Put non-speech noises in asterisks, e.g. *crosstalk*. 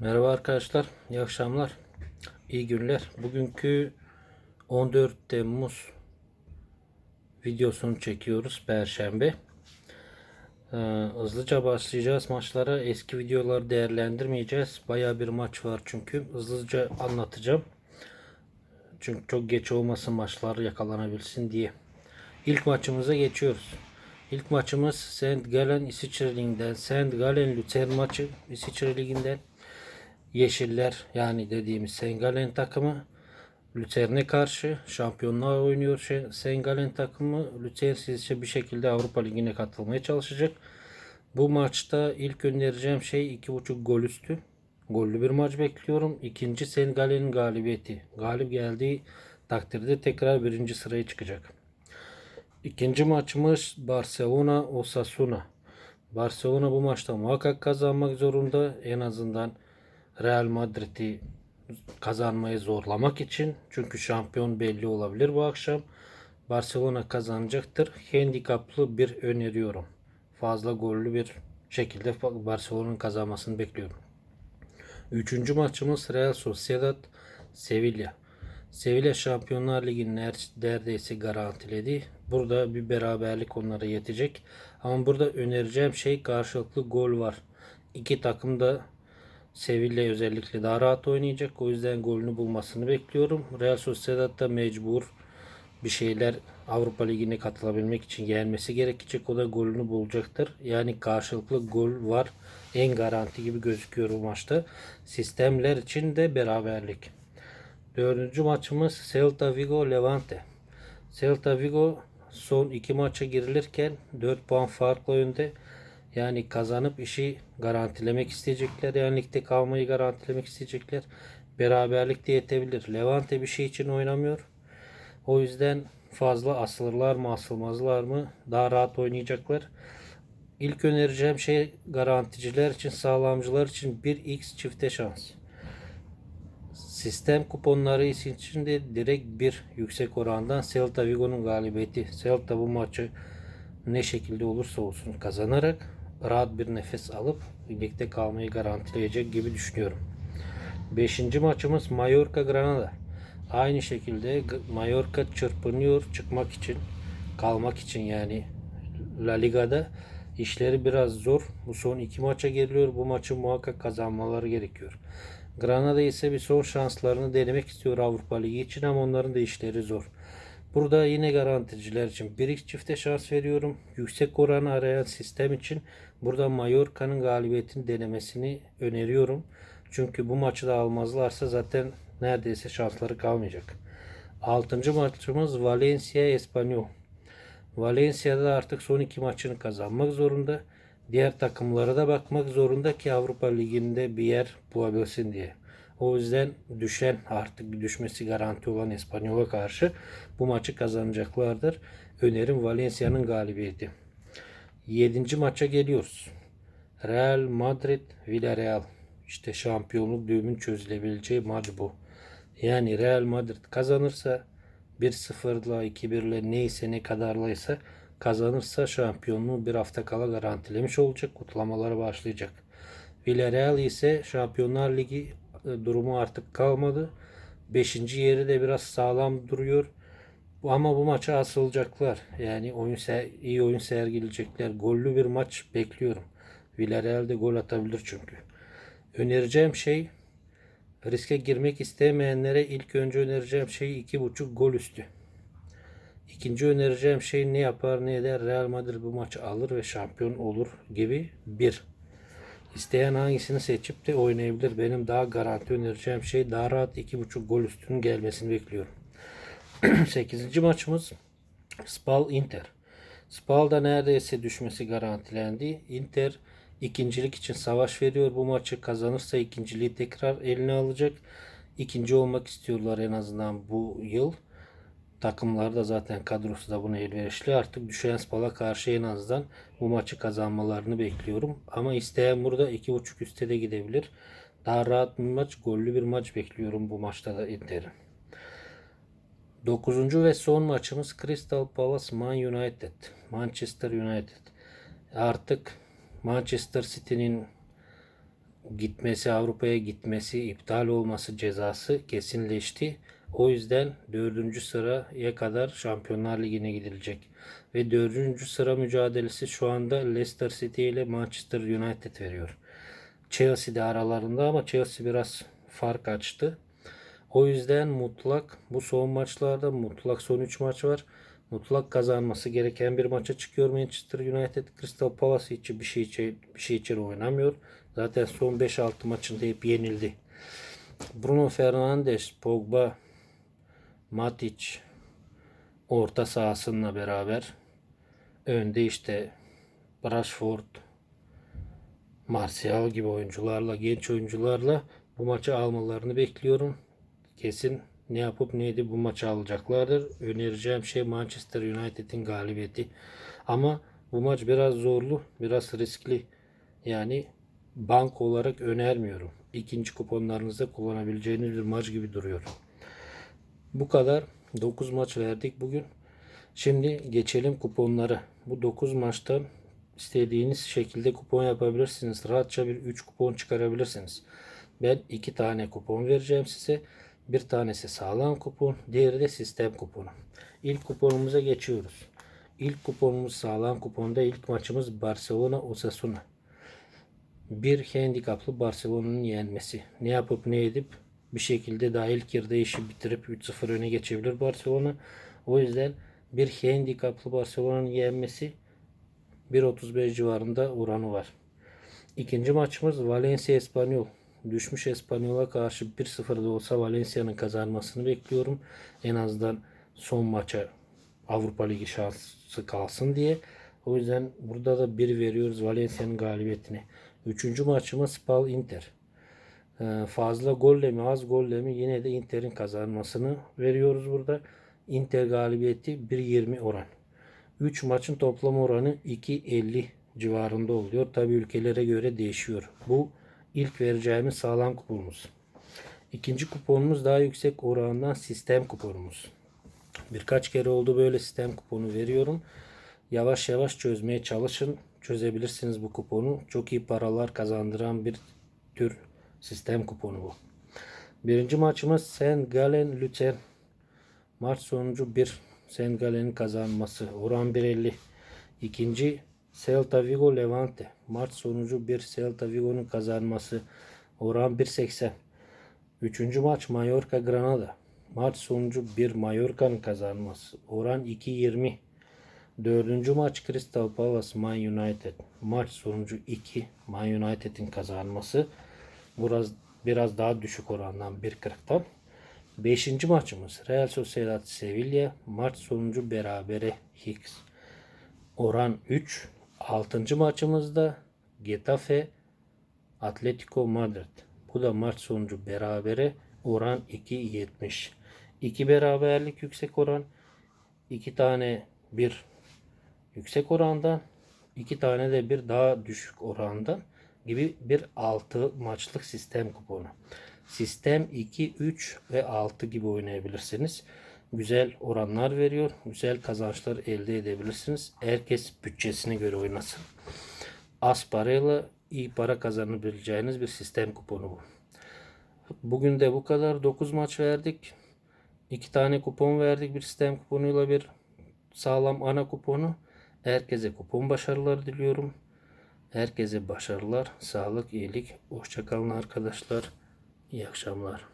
Merhaba arkadaşlar, iyi akşamlar, iyi günler. Bugünkü 14 Temmuz videosunu çekiyoruz, Perşembe. Ee, hızlıca başlayacağız maçlara. Eski videoları değerlendirmeyeceğiz. Baya bir maç var çünkü. Hızlıca anlatacağım. Çünkü çok geç olmasın maçlar yakalanabilsin diye. İlk maçımıza geçiyoruz. İlk maçımız St. Gallen İsviçre Ligi'nden. St. Gallen Luzern maçı İsviçre Ligi'nden. Yeşiller yani dediğimiz Sengalen takımı Luzern'e karşı şampiyonluğa oynuyor. Sengalen takımı Luzern sizce bir şekilde Avrupa Ligi'ne katılmaya çalışacak. Bu maçta ilk önereceğim şey 2.5 gol üstü. Gollü bir maç bekliyorum. İkinci Sengalen'in galibiyeti. Galip geldiği takdirde tekrar birinci sıraya çıkacak. İkinci maçımız Barcelona Osasuna. Barcelona bu maçta muhakkak kazanmak zorunda. En azından Real Madrid'i kazanmayı zorlamak için. Çünkü şampiyon belli olabilir bu akşam. Barcelona kazanacaktır. Handikaplı bir öneriyorum. Fazla gollü bir şekilde Barcelona'nın kazanmasını bekliyorum. Üçüncü maçımız Real Sociedad Sevilla. Sevilla Şampiyonlar Ligi'nin neredeyse garantiledi. Burada bir beraberlik onlara yetecek. Ama burada önereceğim şey karşılıklı gol var. İki takım da Sevilla özellikle daha rahat oynayacak. O yüzden golünü bulmasını bekliyorum. Real Sociedad da mecbur bir şeyler Avrupa Ligi'ne katılabilmek için gelmesi gerekecek. O da golünü bulacaktır. Yani karşılıklı gol var. En garanti gibi gözüküyor bu maçta. Sistemler için de beraberlik. Dördüncü maçımız Celta Vigo Levante. Celta Vigo son iki maça girilirken 4 puan farklı önde. Yani kazanıp işi garantilemek isteyecekler. Yani ligde kalmayı garantilemek isteyecekler. Beraberlik de yetebilir. Levante bir şey için oynamıyor. O yüzden fazla asılırlar mı asılmazlar mı daha rahat oynayacaklar. İlk önereceğim şey garanticiler için, sağlamcılar için 1x çifte şans. Sistem kuponları için de direkt bir yüksek orandan Celta Vigo'nun galibiyeti. Celta bu maçı ne şekilde olursa olsun kazanarak rahat bir nefes alıp ligde kalmayı garantileyecek gibi düşünüyorum. Beşinci maçımız Mallorca Granada. Aynı şekilde Mallorca çırpınıyor çıkmak için, kalmak için yani La Liga'da işleri biraz zor. Bu son iki maça geliyor. Bu maçı muhakkak kazanmaları gerekiyor. Granada ise bir son şanslarını denemek istiyor Avrupa Ligi için ama onların da işleri zor. Burada yine garanticiler için 1x çifte şans veriyorum. Yüksek oranı arayan sistem için burada Mallorca'nın galibiyetini denemesini öneriyorum. Çünkü bu maçı da almazlarsa zaten neredeyse şansları kalmayacak. Altıncı maçımız Valencia Espanyol. Valencia'da artık son iki maçını kazanmak zorunda. Diğer takımlara da bakmak zorunda ki Avrupa Ligi'nde bir yer bulabilsin diye. O yüzden düşen artık düşmesi garanti olan Espanyol'a karşı bu maçı kazanacaklardır. Önerim Valencia'nın galibiyeti. Yedinci maça geliyoruz. Real Madrid Villarreal. İşte şampiyonluk düğümün çözülebileceği maç bu. Yani Real Madrid kazanırsa 1-0'la 2-1'le neyse ne kadarlaysa kazanırsa şampiyonluğu bir hafta kala garantilemiş olacak. Kutlamaları başlayacak. Villarreal ise Şampiyonlar Ligi durumu artık kalmadı. Beşinci yeri de biraz sağlam duruyor. Ama bu maça asılacaklar. Yani oyun iyi oyun sergileyecekler. Gollü bir maç bekliyorum. Villarreal de gol atabilir çünkü. Önereceğim şey riske girmek istemeyenlere ilk önce önereceğim şey 2.5 gol üstü. İkinci önereceğim şey ne yapar ne eder Real Madrid bu maçı alır ve şampiyon olur gibi bir. İsteyen hangisini seçip de oynayabilir. Benim daha garanti önereceğim şey daha rahat 2.5 gol üstünün gelmesini bekliyorum. *clears throat* 8. maçımız Spal Inter. Spal da neredeyse düşmesi garantilendi. Inter ikincilik için savaş veriyor. Bu maçı kazanırsa ikinciliği tekrar eline alacak. İkinci olmak istiyorlar en azından bu yıl. Takımlar da zaten kadrosu da buna elverişli. Artık düşen Spal'a karşı en azından bu maçı kazanmalarını bekliyorum. Ama isteyen burada 2.5 üstte de gidebilir. Daha rahat bir maç, gollü bir maç bekliyorum bu maçta da Inter'in. Dokuzuncu ve son maçımız Crystal Palace Man United. Manchester United. Artık Manchester City'nin gitmesi Avrupa'ya gitmesi iptal olması cezası kesinleşti. O yüzden dördüncü sıraya kadar Şampiyonlar Ligi'ne gidilecek. Ve dördüncü sıra mücadelesi şu anda Leicester City ile Manchester United veriyor. Chelsea de aralarında ama Chelsea biraz fark açtı. O yüzden mutlak bu son maçlarda mutlak son 3 maç var. Mutlak kazanması gereken bir maça çıkıyor Manchester United. Crystal Palace için bir şey için, bir şey için oynamıyor. Zaten son 5-6 maçında hep yenildi. Bruno Fernandes, Pogba, Matic orta sahasıyla beraber önde işte Rashford, Martial gibi oyuncularla, genç oyuncularla bu maçı almalarını bekliyorum. Kesin ne yapıp neydi bu maçı alacaklardır. Önereceğim şey Manchester United'in galibiyeti. Ama bu maç biraz zorlu, biraz riskli. Yani bank olarak önermiyorum. İkinci kuponlarınızda kullanabileceğiniz bir maç gibi duruyor. Bu kadar. 9 maç verdik bugün. Şimdi geçelim kuponlara. Bu 9 maçtan istediğiniz şekilde kupon yapabilirsiniz. Rahatça bir 3 kupon çıkarabilirsiniz. Ben 2 tane kupon vereceğim size. Bir tanesi sağlam kupon, diğeri de sistem kuponu. İlk kuponumuza geçiyoruz. İlk kuponumuz sağlam kuponda ilk maçımız Barcelona Osasuna. Bir handikaplı Barcelona'nın yenmesi. Ne yapıp ne edip bir şekilde daha ilk yarıda işi bitirip 3-0 öne geçebilir Barcelona. O yüzden bir handikaplı Barcelona'nın yenmesi 1.35 civarında oranı var. İkinci maçımız Valencia Espanyol. Düşmüş Espanyol'a karşı 1-0'da olsa Valencia'nın kazanmasını bekliyorum. En azından son maça Avrupa Ligi şansı kalsın diye. O yüzden burada da 1 veriyoruz Valencia'nın galibiyetine. Üçüncü maçımız Spal Inter. Ee, fazla golle mi az golle mi yine de Inter'in kazanmasını veriyoruz burada. Inter galibiyeti 1.20 oran. 3 maçın toplam oranı 2.50 civarında oluyor. Tabi ülkelere göre değişiyor. Bu ilk vereceğimiz sağlam kuponumuz. İkinci kuponumuz daha yüksek orandan sistem kuponumuz. Birkaç kere oldu böyle sistem kuponu veriyorum. Yavaş yavaş çözmeye çalışın. Çözebilirsiniz bu kuponu. Çok iyi paralar kazandıran bir tür sistem kuponu bu. Birinci maçımız Saint Gallen Lutern. Maç sonucu 1. Saint Gallen'in kazanması. Oran 1.50. İkinci Celta Vigo Levante. Maç sonucu 1. Celta Vigo'nun kazanması. Oran 1.80. Üçüncü maç Mallorca Granada. Maç sonucu 1. Mallorca'nın kazanması. Oran 2.20. Dördüncü maç Crystal Palace Man United. Maç sonucu 2. Man United'in kazanması. Biraz biraz daha düşük orandan 1.40'tan. Beşinci maçımız Real Sociedad Sevilla. Maç sonucu berabere Hicks. Oran 3. Altıncı maçımızda Getafe Atletico Madrid. Bu da maç sonucu berabere oran 2.70. 2 beraberlik yüksek oran. 2 tane bir yüksek orandan. 2 tane de bir daha düşük orandan gibi bir 6 maçlık sistem kuponu. Sistem 2, 3 ve 6 gibi oynayabilirsiniz. Güzel oranlar veriyor. Güzel kazançlar elde edebilirsiniz. Herkes bütçesine göre oynasın. Az parayla iyi para kazanabileceğiniz bir sistem kuponu bu. Bugün de bu kadar. 9 maç verdik. 2 tane kupon verdik. Bir sistem kuponuyla bir sağlam ana kuponu. Herkese kupon başarılar diliyorum. Herkese başarılar, sağlık, iyilik. Hoşçakalın arkadaşlar. İyi akşamlar.